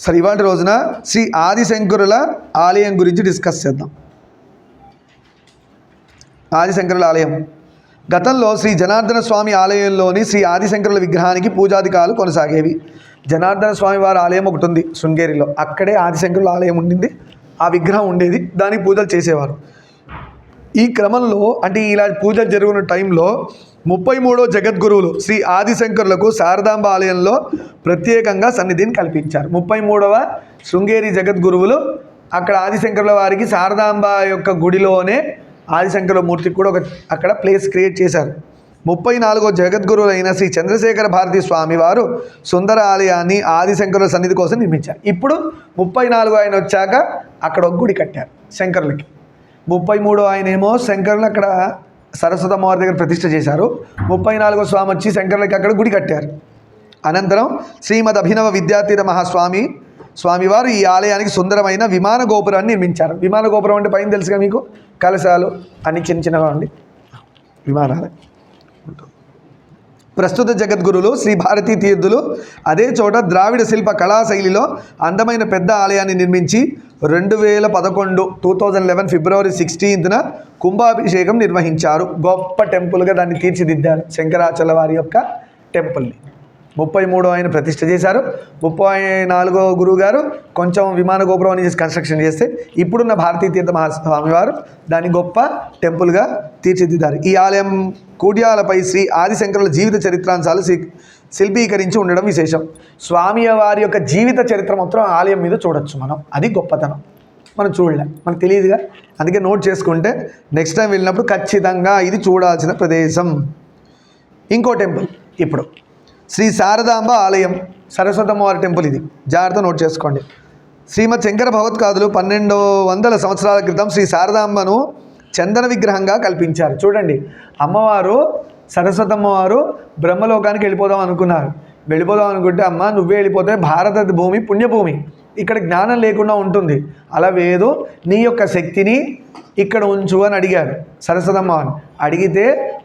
సరే ఇవాటి రోజున శ్రీ ఆదిశంకరుల ఆలయం గురించి డిస్కస్ చేద్దాం. ఆదిశంకరుల ఆలయం. గతంలో శ్రీ జనార్దన స్వామి ఆలయంలోని శ్రీ ఆదిశంకరుల విగ్రహానికి పూజాధికాలు కొనసాగేవి. జనార్దన స్వామి వారి ఆలయం ఒకటి ఉంది శృంగేరిలో. అక్కడే ఆదిశంకరుల ఆలయం ఉండింది. ఆ విగ్రహం ఉండేది. దానికి పూజలు చేసేవారు. ఈ క్రమంలో అంటే ఇలా పూజలు జరుగుతున్న టైంలో ముప్పై మూడో జగద్గురువులు శ్రీ ఆదిశంకరులకు శారదాంబ ఆలయంలో ప్రత్యేకంగా సన్నిధిని కల్పించారు. ముప్పై మూడవ శృంగేరి జగద్గురువులు అక్కడ ఆదిశంకరుల వారికి శారదాంబ యొక్క గుడిలోనే ఆదిశంకరుల మూర్తికి కూడా ఒక అక్కడ ప్లేస్ క్రియేట్ చేశారు. ముప్పై నాలుగో జగద్గురువులైన శ్రీ చంద్రశేఖర భారతి స్వామి వారు సుందర ఆలయాన్ని ఆదిశంకరుల సన్నిధి కోసం నిర్మించారు. ఇప్పుడు ముప్పై నాలుగు ఆయన వచ్చాక అక్కడ ఒక గుడి కట్టారు శంకరులకి. ముప్పై మూడో ఆయన ఏమో శంకరులు అక్కడ సరస్వతమ్మవారి దగ్గర ప్రతిష్ఠ చేశారు. ముప్పై నాలుగో స్వామి వచ్చి శంకరులకి అక్కడ గుడి కట్టారు. అనంతరం శ్రీమద్ అభినవ విద్యాతీత మహాస్వామి స్వామివారు ఈ ఆలయానికి సుందరమైన విమాన గోపురాన్ని నిర్మించారు. విమాన గోపురం అంటే పైన తెలుసుగా మీకు? కలశాలు అన్ని చిన్న చిన్నగా ఉండి. విమానాలు. ప్రస్తుత జగద్గురులు శ్రీ భారతీ తీర్థులు అదే చోట ద్రావిడ శిల్ప కళాశైలిలో అందమైన పెద్ద ఆలయాన్ని నిర్మించి రెండు వేల పదకొండు టూ థౌజండ్ లెవెన్ ఫిబ్రవరి సిక్స్టీన్త్న కుంభాభిషేకం నిర్వహించారు. గొప్ప టెంపుల్గా దాన్ని తీర్చిదిద్దారు శంకరాచల వారి యొక్క టెంపుల్ని. ముప్పై మూడో ఆయన ప్రతిష్ట చేశారు. ముప్పై నాలుగో గురువు గారు కొంచెం విమాన గోపురం అని చేసి కన్స్ట్రక్షన్ చేస్తే ఇప్పుడున్న భారతీయ తీర్థ మహాస్వామి వారు దాన్ని గొప్ప టెంపుల్గా తీర్చిదిద్దారు. ఈ ఆలయం కూడియాలపై శ్రీ ఆదిశంకరుల జీవిత చరిత్రాంశాలు శి- శిల్పీకరించి ఉండడం విశేషం. స్వామి వారి యొక్క జీవిత చరిత్ర మొత్తం ఆలయం మీద చూడొచ్చు మనం. అది గొప్పతనం. మనం చూడలే. మనకు తెలియదుగా. అందుకే నోట్ చేసుకుంటే నెక్స్ట్ టైం వెళ్ళినప్పుడు ఖచ్చితంగా ఇది చూడాల్సిన ప్రదేశం. ఇంకో టెంపుల్ ఇప్పుడు శ్రీ శారదాంబ ఆలయం సరస్వతమ్మవారి టెంపుల్ ఇది. జాగ్రత్త నోట్ చేసుకోండి. శ్రీమద్ శంకర భగవత్కాదులు పన్నెండు వందల సంవత్సరాల క్రితం శ్రీ శారదాంబను చందన విగ్రహంగా కల్పించారు. చూడండి అమ్మవారు సరస్వతమ్మవారు బ్రహ్మలోకానికి వెళ్ళిపోదాం అనుకున్నారు. వెళ్ళిపోదాం అనుకుంటే అమ్మ నువ్వే వెళ్ళిపోతే భారత భూమి పుణ్యభూమి. ఇక్కడ జ్ఞానం లేకుండా ఉంటుంది. అలా వేదు నీ యొక్క శక్తిని ఇక్కడ ఉంచు అని అడిగారు సరస్వతమ్మ అడిగితే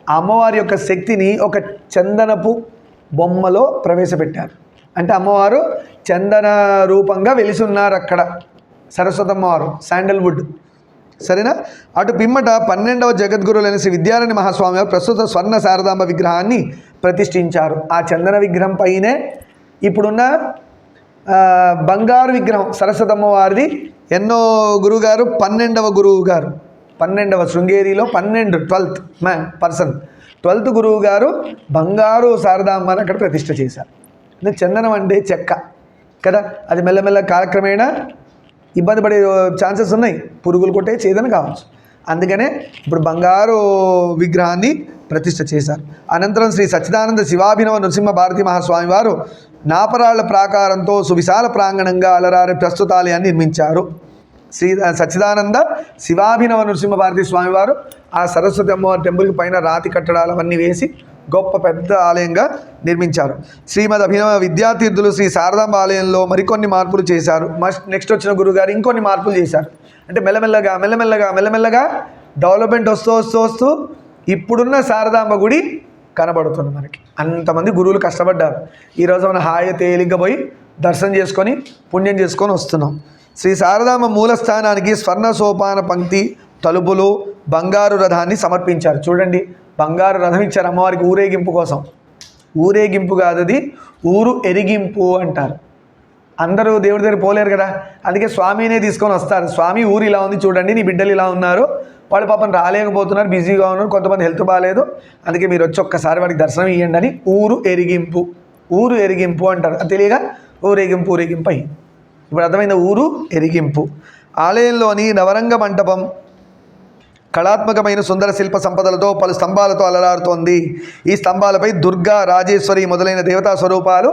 అమ్మవారి యొక్క శక్తిని ఒక చందనపు బొమ్మలో ప్రవేశపెట్టారు. అంటే అమ్మవారు చందన రూపంగా వెలిసున్నారు అక్కడ సరస్వతమ్మవారు శాండల్వుడ్. సరేనా? అటు పిమ్మట పన్నెండవ జగద్గురులైన శ్రీ విద్యారణ్య మహాస్వామి ప్రస్తుత స్వర్ణ శారదాంబ విగ్రహాన్ని ప్రతిష్ఠించారు. ఆ చందన విగ్రహం పైనే ఇప్పుడున్న బంగారు విగ్రహం సరస్వతమ్మ వారిది ఎన్నో గురువుగారు పన్నెండవ గురువు గారు పన్నెండవ శృంగేరిలో పన్నెండు ట్వెల్త్ మ్యాన్ పర్సన్. ట్వెల్త్ గురువు గారు బంగారు శారదాంబని అక్కడ ప్రతిష్ఠ చేశారు. అంటే చందనం అంటే చెక్క. కదా? అది మెల్లమెల్ల కాలక్రమేణా ఇబ్బంది పడే ఛాన్సెస్ ఉన్నాయి. పురుగులు కొట్టే చేదని కావచ్చు. అందుకనే ఇప్పుడు బంగారు విగ్రహాన్ని ప్రతిష్ట చేశారు. అనంతరం శ్రీ సచ్చిదానంద శివాభినవ నృసింహ భారతి మహాస్వామి వారు నాపరాళ్ళ ప్రాకారంతో సువిశాల ప్రాంగణంగా అలరారే ప్రస్తుతాలయాన్ని నిర్మించారు. శ్రీ సచ్చిదానంద శివాభినవ నృసింహ భారతి స్వామివారు ఆ సరస్వతి అమ్మవారి టెంపుల్కి పైన రాతి కట్టడాలు అవన్నీ వేసి గొప్ప పెద్ద ఆలయంగా నిర్మించారు. శ్రీమద్ అభినవ విద్యాతీర్థులు శ్రీ శారదాంబ ఆలయంలో మరికొన్ని మార్పులు చేశారు. మస్ట్ నెక్స్ట్ వచ్చిన గురుగారు ఇంకొన్ని మార్పులు చేశారు. అంటే మెల్లమెల్లగా మెల్లమెల్లగా మెల్లమెల్లగా డెవలప్మెంట్ వస్తూ వస్తూ వస్తూ ఇప్పుడున్న శారదాంబ గుడి కనబడుతుంది మనకి. అంతమంది గురువులు కష్టపడ్డారు. ఈరోజు మనం హాయి తేలిగ్గా పోయి దర్శనం చేసుకొని పుణ్యం చేసుకొని వస్తున్నాం. శ్రీ శారదామ మూల స్థానానికి స్వర్ణ సోపాన పంక్తి తలుపులు బంగారు రథాన్ని సమర్పించారు. చూడండి బంగారు రథం ఇచ్చారు అమ్మవారికి ఊరేగింపు కోసం. ఊరేగింపు కాదు అది ఊరు ఎరిగింపు అంటారు. అందరూ దేవుడి దగ్గర పోలేరు కదా. అందుకే స్వామినే తీసుకొని వస్తారు. స్వామి ఊరు ఇలా ఉంది చూడండి నీ బిడ్డలు ఇలా ఉన్నారు. వాళ్ళు పాపం రాలేకపోతున్నారు బిజీగా ఉన్నారు కొంతమంది హెల్త్ బాగాలేదు అందుకే మీరు వచ్చి ఒక్కసారి వాడికి దర్శనం ఇవ్వండి అని ఊరు ఎరిగింపు. ఊరు ఎరిగింపు అంటారు. అది తెలియగా ఊరేగింపు ఊరేగింపు అయ్యింది ఇప్పుడు అర్థమైన ఊరు ఎరిగింపు. ఆలయంలోని నవరంగ మంటపం కళాత్మకమైన సుందర శిల్ప సంపదలతో పలు స్తంభాలతో అలరారుతోంది. ఈ స్తంభాలపై దుర్గా రాజేశ్వరి మొదలైన దేవతా స్వరూపాలు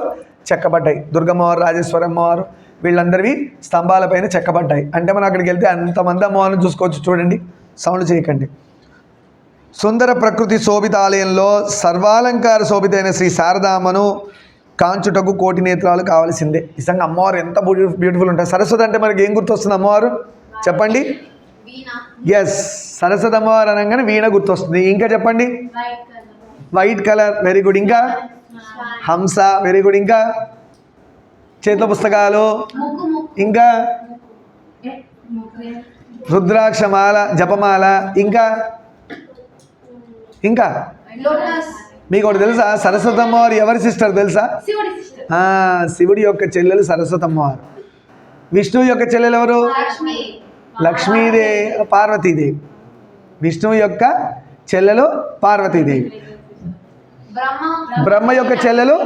చెక్కబడ్డాయి. దుర్గమ్మవారు రాజేశ్వరి అమ్మవారు వీళ్ళందరివి స్తంభాలపైన చెక్కబడ్డాయి. అంటే మనం అక్కడికి వెళ్తే అంతమంది అమ్మవారిని చూసుకోవచ్చు. చూడండి సౌండ్ చేయకండి. సుందర ప్రకృతి శోభిత ఆలయంలో సర్వాలంకార శోభితైన శ్రీ శారదామ్మను కాంచుటకు కోటి నేత్రాలు కావాల్సిందే. నిజంగా అమ్మవారు ఎంత బ్యూటి బ్యూటిఫుల్ ఉంటారు. సరస్వతి అంటే మనకి ఏం గుర్తొస్తుంది అమ్మవారు? చెప్పండి. ఎస్ సరస్వతి అమ్మవారు అనగానే వీణ గుర్తొస్తుంది. ఇంకా చెప్పండి. వైట్ కలర్ వెరీ గుడ్ ఇంకా? హంస వెరీ గుడ్ ఇంకా? చేతిలో పుస్తకాలు. ఇంకా? రుద్రాక్షమాల జపమాల. ఇంకా? ఇంకా? మీకు ఒకటి తెలుసా? సరస్వతి అమ్మవారు ఎవరి సిస్టర్ తెలుసా? శివుడి యొక్క చెల్లెలు సరస్వతి అమ్మవారు విష్ణువు యొక్క చెల్లెలు ఎవరు? లక్ష్మి. లక్ష్మీదేవి. పార్వతీదేవి. విష్ణువు యొక్క చెల్లెలు పార్వతీదేవి. బ్రహ్మ యొక్క చెల్లెలు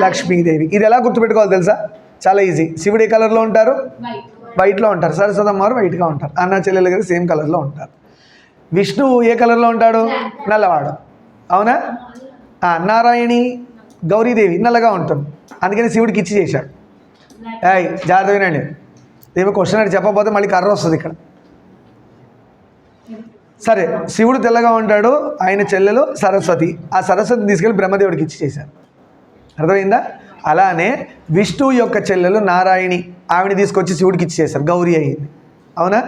లక్ష్మీదేవి. ఇది ఎలా గుర్తుపెట్టుకోవాలి తెలుసా? చాలా ఈజీ శివుడు ఏ కలర్లో ఉంటారు? వైట్ వైట్లో ఉంటారు. సరస్వతి అమ్మవారు వైట్గా ఉంటారు. అన్న చెల్లెలు గారు సేమ్ కలర్లో ఉంటారు. విష్ణువు ఏ కలర్లో ఉంటాడు? నల్లవాడు. అవునా? నారాయణి గౌరీదేవి నల్లగా ఉంటుంది అందుకని శివుడికి ఇచ్చి చేశాడు ఏయ్ జాగ్రత్త వినండి. దేవి క్వశ్చన్ అని చెప్పకపోతే మళ్ళీ కర్ర వస్తుంది ఇక్కడ. సరే శివుడు తెల్లగా ఉంటాడు ఆయన చెల్లెలు సరస్వతి. ఆ సరస్వతిని తీసుకెళ్ళి బ్రహ్మదేవుడికి ఇచ్చి చేశారు అర్థమైందా? అలానే విష్ణువు యొక్క చెల్లెలు నారాయణి ఆవిడ తీసుకొచ్చి శివుడికి ఇచ్చి చేశారు. గౌరీ అయింది అవునా?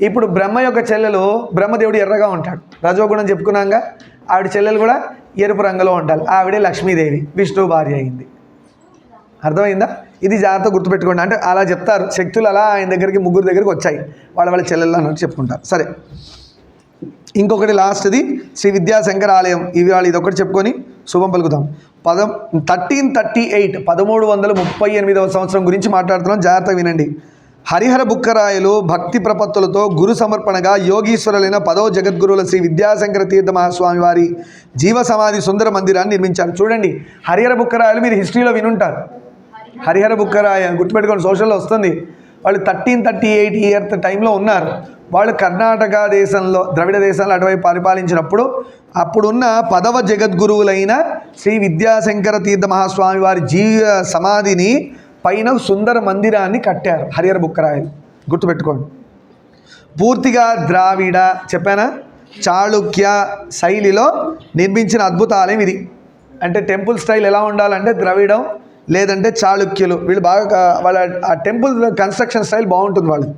ఇప్పుడు బ్రహ్మ యొక్క చెల్లెలు బ్రహ్మదేవుడు ఎర్రగా ఉంటాడు. రజోగుణం చెప్పుకున్నాగా. ఆవిడ చెల్లెలు కూడా ఎరుపు రంగులో ఉంటారు ఆవిడే లక్ష్మీదేవి. విష్ణువు భార్య అయింది. అర్థమైందా? ఇది జాగ్రత్త గుర్తుపెట్టుకోండి. అంటే అలా చెప్తారు. శక్తులు అలా ఆయన దగ్గరికి ముగ్గురు దగ్గరికి వచ్చాయి. వాళ్ళ వాళ్ళ చెల్లెళ్ళు అన్నట్టు చెప్పుకుంటారు. సరే. ఇంకొకటి లాస్ట్ది. శ్రీ విద్యాశంకర ఆలయం. ఇవి వాళ్ళు ఇదొకటి చెప్పుకొని శుభం పలుకుతాం పదం థర్టీన్ థర్టీ ఎయిట్ పదమూడు వందల ముప్పై ఎనిమిదవ సంవత్సరం గురించి మాట్లాడుతున్నాం. జాగ్రత్తగా వినండి. హరిహర బుక్కరాయలు భక్తి ప్రపత్తులతో గురు సమర్పణగా యోగీశ్వరులైన పదవ జగద్గురువుల శ్రీ విద్యాశంకర తీర్థ మహాస్వామి వారి జీవ సమాధి సుందర మందిరాన్ని నిర్మించారు. చూడండి హరిహర బుక్కరాయలు మీరు హిస్టరీలో వినుంటారు. హరిహర బుక్కరాయ గుర్తుపెట్టుకోండి సోషల్లో వస్తుంది. వాళ్ళు థర్టీన్ థర్టీ ఎయిట్ ఇయర్ టైంలో ఉన్నారు. వాళ్ళు కర్ణాటక దేశంలో ద్రవిడ దేశంలో అటువైపు పరిపాలించినప్పుడు అప్పుడున్న పదవ జగద్గురువులైన శ్రీ విద్యాశంకర తీర్థ మహాస్వామి వారి జీవ సమాధిని పైన సుందర మందిరాన్ని కట్టారు హరిహర బుక్కరాయలు. గుర్తుపెట్టుకోండి. పూర్తిగా ద్రావిడ చెప్పానా? చాళుక్య శైలిలో నిర్మించిన అద్భుత ఆలయం ఇది? అంటే టెంపుల్ స్టైల్ ఎలా ఉండాలంటే ద్రవిడం లేదంటే చాళుక్యులు. వీళ్ళు బాగా వాళ్ళ ఆ టెంపుల్ కన్స్ట్రక్షన్ స్టైల్ బాగుంటుంది వాళ్ళు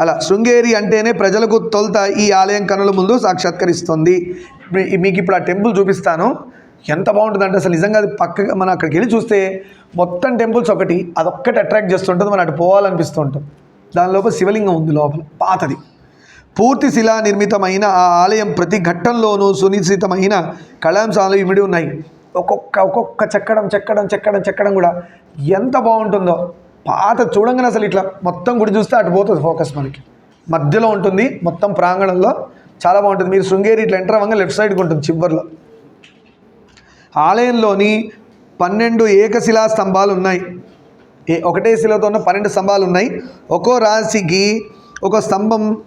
అలా శృంగేరి అంటేనే ప్రజలకు తొలుత ఈ ఆలయం కనుల ముందు సాక్షాత్కరిస్తుంది. మీకు ఇప్పుడు ఆ టెంపుల్ చూపిస్తాను. ఎంత బాగుంటుంది అంటే అసలు నిజంగా అది పక్కగా మనం అక్కడికి వెళ్ళి చూస్తే మొత్తం టెంపుల్స్ ఒకటి అదొక్కటి అట్రాక్ట్ చేస్తుంటుంది మనం అటు పోవాలనిపిస్తుంటుంది. దాని లోపల శివలింగం ఉంది లోపల పాతది. పూర్తి శిలా నిర్మితమైన ఆ ఆలయం ప్రతి ఘట్టంలోనూ సునిశ్చితమైన కళాంశాలు ఇమిడి ఉన్నాయి. ఒక్కొక్క ఒక్కొక్క చెక్కడం చెక్కడం చెక్కడం చెక్కడం కూడా ఎంత బాగుంటుందో. పాత చూడంగానే అసలు ఇట్లా మొత్తం గుడి చూస్తే అటు పోతుంది ఫోకస్ మనకి. మధ్యలో ఉంటుంది మొత్తం ప్రాంగణంలో చాలా బాగుంటుంది. మీరు శృంగేరి ఇట్లా ఎంటర్ అవ్వగా లెఫ్ట్ సైడ్కి ఉంటుంది చివరిలో. ఆలయంలోని పన్నెండు ఏకశిలా స్తంభాలు ఉన్నాయి ఒకటే శిలతో ఉన్న పన్నెండు స్తంభాలు ఉన్నాయి ఒక్కో రాశికి ఒక స్తంభం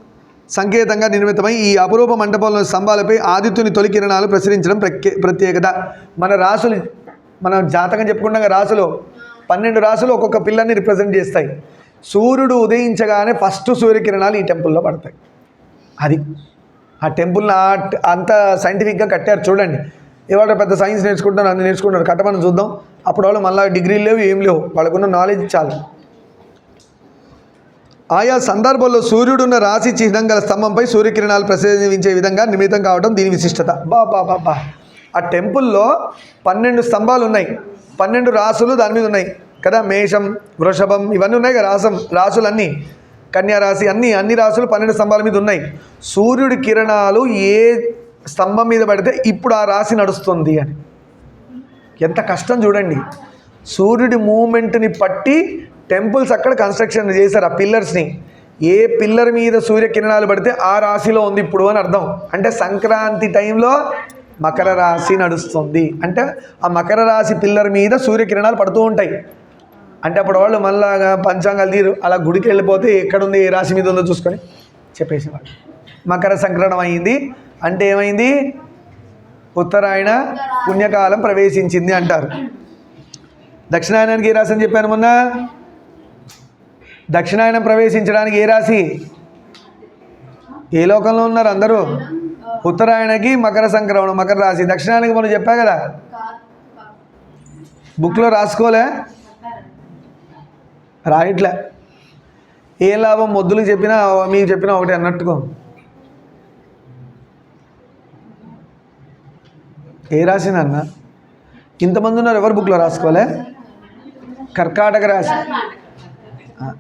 సంకేతంగా నిర్మితమై ఈ అపురూప మండపంలోని స్తంభాలపై ఆదిత్యుని తొలి కిరణాలు ప్రసరించడం ప్రత్యే ప్రత్యేకత. మన రాసులు మనం జాతకం చెప్పుకుంటాం రాసులు పన్నెండు రాసులు ఒక్కొక్క పిల్లల్ని రిప్రజెంట్ చేస్తాయి. సూర్యుడు ఉదయించగానే ఫస్ట్ సూర్యకిరణాలు ఈ టెంపుల్లో పడతాయి. అది. ఆ టెంపుల్ని అంత సైంటిఫిక్గా కట్టారు చూడండి. ఇవాళ పెద్ద సైన్స్ నేర్చుకుంటారు అన్ని నేర్చుకుంటారు కట్టమని చూద్దాం. అప్పుడు వాళ్ళు మళ్ళీ డిగ్రీలు లేవు ఏం లేవు. వాళ్ళకున్న నాలెడ్జ్ చాలు. ఆయా సందర్భంలో సూర్యుడున్న రాశి చిహ్నం గల స్తంభంపై సూర్యకిరణాలు ప్రసరించే విధంగా నిమిత్తం కావడం దీని విశిష్టత. బా బా బా బా. ఆ టెంపుల్లో పన్నెండు స్తంభాలు ఉన్నాయి. పన్నెండు రాసులు దాని మీద ఉన్నాయి. కదా మేషం వృషభం ఇవన్నీ ఉన్నాయి కదా రాసం రాసులన్నీ. కన్యా రాశి అన్ని అన్ని రాసులు పన్నెండు స్తంభాల మీద ఉన్నాయి. సూర్యుడి కిరణాలు ఏ స్తంభం మీద పడితే ఇప్పుడు ఆ రాశి నడుస్తుంది అని. ఎంత కష్టం చూడండి. సూర్యుడి మూమెంట్ని పట్టి టెంపుల్స్ అక్కడ కన్స్ట్రక్షన్ చేశారు ఆ పిల్లర్స్ని. ఏ పిల్లర్ మీద సూర్యకిరణాలు పడితే ఆ రాశిలో ఉంది ఇప్పుడు అని అర్థం. అంటే సంక్రాంతి టైంలో మకర రాశి నడుస్తుంది. అంటే ఆ మకర రాశి పిల్లర్ మీద సూర్యకిరణాలు పడుతూ ఉంటాయి. అంటే అప్పుడు వాళ్ళు మళ్ళాగా పంచాంగాలు తీరు. అలా గుడికి వెళ్ళిపోతే ఎక్కడుంది ఏ రాశి మీద ఉందో చూసుకొని చెప్పేసేవాళ్ళు. మకర సంక్రమణం అయింది. అంటే ఏమైంది? ఉత్తరాయణ పుణ్యకాలం ప్రవేశించింది అంటారు. దక్షిణాయనానికి ఏ రాశి అని చెప్పాను మొన్న? దక్షిణాయనం ప్రవేశించడానికి ఏ రాశి? ఏ లోకంలో ఉన్నారు అందరూ? ఉత్తరాయణకి మకర సంక్రమణం మకర రాశి. దక్షిణాయనకి మనం చెప్పా కదా? బుక్లో రాసుకోలే? రాయట్లే. ఏ లాభం మొద్దులు చెప్పినా మీకు చెప్పినా ఒకటి అన్నట్టుకో. ఏ రాసిందన్న ఇంతమంది ఉన్నారు ఎవరు బుక్లో రాసుకోవాలి కర్కాటక రాశి.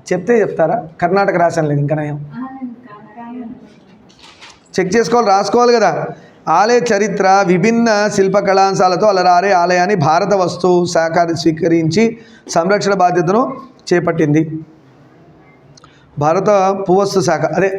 చెప్తే చెప్తారా? కర్ణాటక రాశి అని లేదు ఇంకా నయం. చెక్ చేసుకోవాలి రాసుకోవాలి కదా. ఆలయ చరిత్ర విభిన్న శిల్పకళాంశాలతో అలరారే ఆలయాన్ని భారత వస్తువు శాఖ స్వీకరించి సంరక్షణ బాధ్యతను చేపట్టింది. భారత పువస్తు శాఖ అదే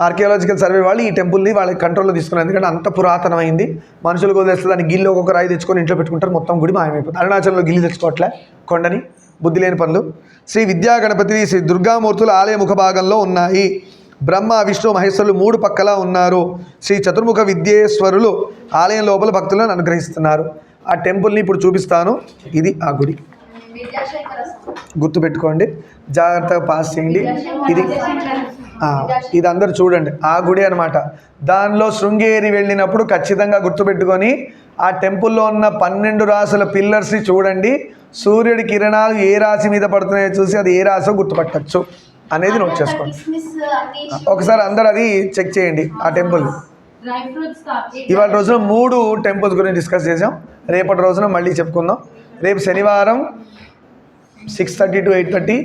ఆర్కియాలజికల్ సర్వే వాళ్ళు ఈ టెంపుల్ని వాళ్ళ కంట్రోల్లో తీసుకున్నారు. ఎందుకంటే అంత పురాతనమైంది. మనుషులు వదిలేస్తే దాన్ని గిల్లి ఒక్కొక్క రాయి తెచ్చుకొని ఇంట్లో పెట్టుకుంటారు. మొత్తం గుడి మాయమైపోతుంది. అరుణాచలంలో గిల్లి తెచ్చుకోవట్లే. కొండని బుద్ధి లేని పనులు. శ్రీ విద్యా గణపతి శ్రీ దుర్గామూర్తులు ఆలయ ముఖ భాగంలో ఉన్నాయి. బ్రహ్మ విష్ణు మహేశ్వరులు మూడు పక్కల ఉన్నారు. శ్రీ చతుర్ముఖ విద్యేశ్వరులు ఆలయం లోపల భక్తులను అనుగ్రహిస్తున్నారు. ఆ టెంపుల్ని ఇప్పుడు చూపిస్తాను. ఇది ఆ గుడి. గుర్తుపెట్టుకోండి. జాగ్రత్తగా పాస్ చేయండి. ఇది ఇది అందరు చూడండి. ఆ గుడి అనమాట దానిలో శృంగేరి వెళ్ళినప్పుడు ఖచ్చితంగా గుర్తుపెట్టుకొని ఆ టెంపుల్లో ఉన్న పన్నెండు రాసుల పిల్లర్స్ని చూడండి. సూర్యుడి కిరణాలు ఏ రాశి మీద పడుతున్నాయో చూసి అది ఏ రాశో గుర్తుపట్టచ్చు అనేది నోట్ చేసుకోండి. ఒకసారి అందరు అది చెక్ చేయండి ఆ టెంపుల్. ఇవాళ రోజున మూడు టెంపుల్స్ గురించి డిస్కస్ చేసాం రేపటి రోజున మళ్ళీ చెప్పుకుందాం. రేపు శనివారం six thirty to eight thirty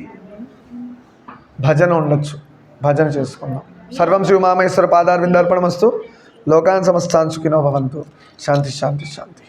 భజన ఉండొచ్చు. భజన చేసుకుందాం. సర్వం శ్రీ ఉమామేశ్వర పాదార్ విందార్పణమస్తు లోకాన్ సమస్తాన్ సుఖినో భవంతు. శాంతి శాంతి శాంతి.